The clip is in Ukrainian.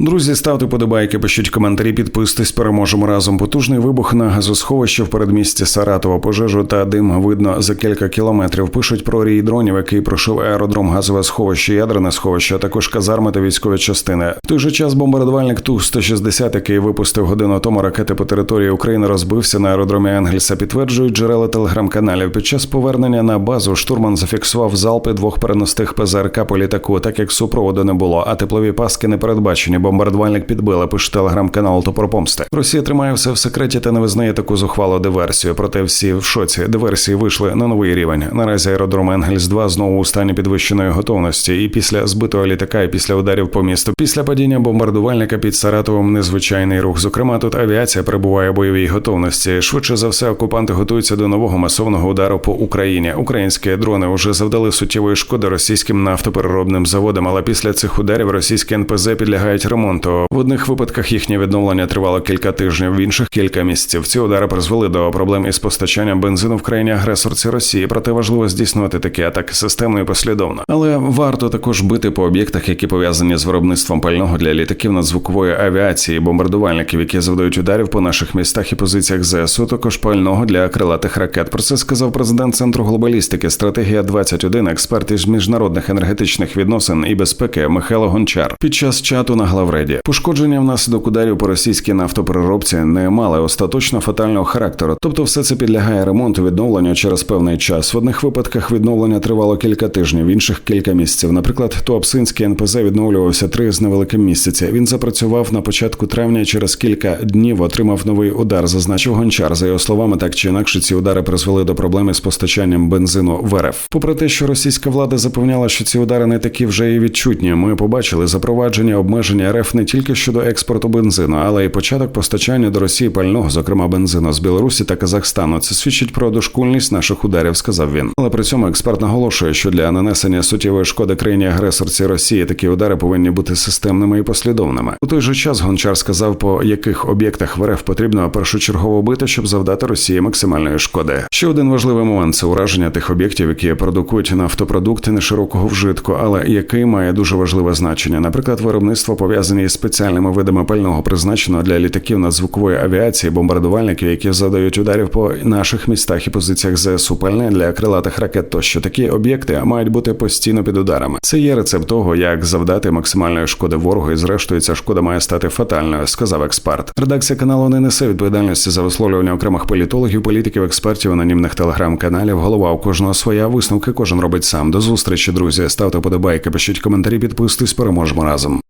Друзі, ставте подобайки, пишіть коментарі, підписуйтесь, переможемо разом. Потужний вибух на газосховищі в передмісті Саратова. Пожежу та дим видно за кілька кілометрів. Пишуть про рій дронів, який пройшов аеродром, газове сховище, ядерне сховище, а також казарми та військові частини. В той же час бомбардувальник ту 160 який випустив годину тому ракети по території України, розбився на аеродромі Енгельса. Підтверджують джерела телеграм-каналів. Під час повернення на базу штурман зафіксував залпи двох переносних ПЗРК по літаку, так як супроводу не було, а теплові паски не передбачені. Бомбардувальник підбили, пише телеграм-канал Топор Помсти. Росія тримає все в секреті та не визнає таку зухвалу диверсію. Проте всі в шоці диверсії вийшли на новий рівень. Наразі аеродром Енгельс 2 знову у стані підвищеної готовності. І після збитого літака, і після ударів по місту, після падіння бомбардувальника під Саратовом незвичайний рух. Зокрема, тут авіація перебуває у бойовій готовності. Швидше за все, окупанти готуються до нового масовного удару по Україні. Українські дрони вже завдали суттєвої шкоди російським нафтопереробним заводам. Але після цих ударів російські НПЗ підлягають ремонту. В одних випадках їхнє відновлення тривало кілька тижнів, в інших кілька місяців. Ці удари призвели до проблем із постачанням бензину в країні агресорці Росії. Проте важливо здійснювати такі атаки системно і послідовно. Але варто також бити по об'єктах, які пов'язані з виробництвом пального для літаків надзвукової авіації, бомбардувальників, які завдають ударів по наших містах і позиціях ЗСУ, також пального для крилатих ракет. Про це сказав президент центру глобалістики. Стратегія 21 експерт із міжнародних енергетичних відносин і безпеки Михайло Гончар під час чату на главреді. Пошкодження внаслідок ударів по російській нафтопереробці не мали остаточно фатального характеру. Тобто, все це підлягає ремонту відновленню через певний час. В одних випадках відновлення тривало кілька тижнів, в інших кілька місяців. Наприклад, Туапсинський НПЗ відновлювався три з невеликим місяця. Він запрацював на початку травня. Через кілька днів отримав новий удар. Зазначив гончар. За його словами, так чи інакше ці удари призвели до проблеми з постачанням бензину в РФ. Попри те, що російська влада запевняла, що ці удари не такі вже і відчутні. Ми побачили запровадження обмеження РФ не тільки щодо експорту бензину, але й початок постачання до Росії пального, зокрема бензину з Білорусі та Казахстану. Це свідчить про дошкульність наших ударів, сказав він. Але при цьому експерт наголошує, що для нанесення суттєвої шкоди країні агресорці Росії такі удари повинні бути системними і послідовними. У той же час гончар сказав, по яких об'єктах в РФ потрібно першочергово бити, щоб завдати Росії максимальної шкоди. Ще один важливий момент це ураження тих об'єктів, які продукують нафтопродукти неширокого вжитку, але який має дуже важливе значення. Наприклад, виробництво пов'язані із спеціальними видами пального, призначеного для літаків надзвукової авіації, бомбардувальників, які задають ударів по наших містах і позиціях ЗСУ, пальне для крилатих ракет. Тощо такі об'єкти мають бути постійно під ударами. Це є рецепт того, як завдати максимальної шкоди ворогу, і зрештою ця шкода має стати фатальною, сказав експерт. Редакція каналу не несе відповідальності за висловлювання окремих політологів, політиків, експертів, анонімних телеграм-каналів. Голова у кожного своя висновки. Кожен робить сам. До зустрічі, друзі. Ставте подобайки, пишіть коментарі, підписуйтесь, переможемо разом.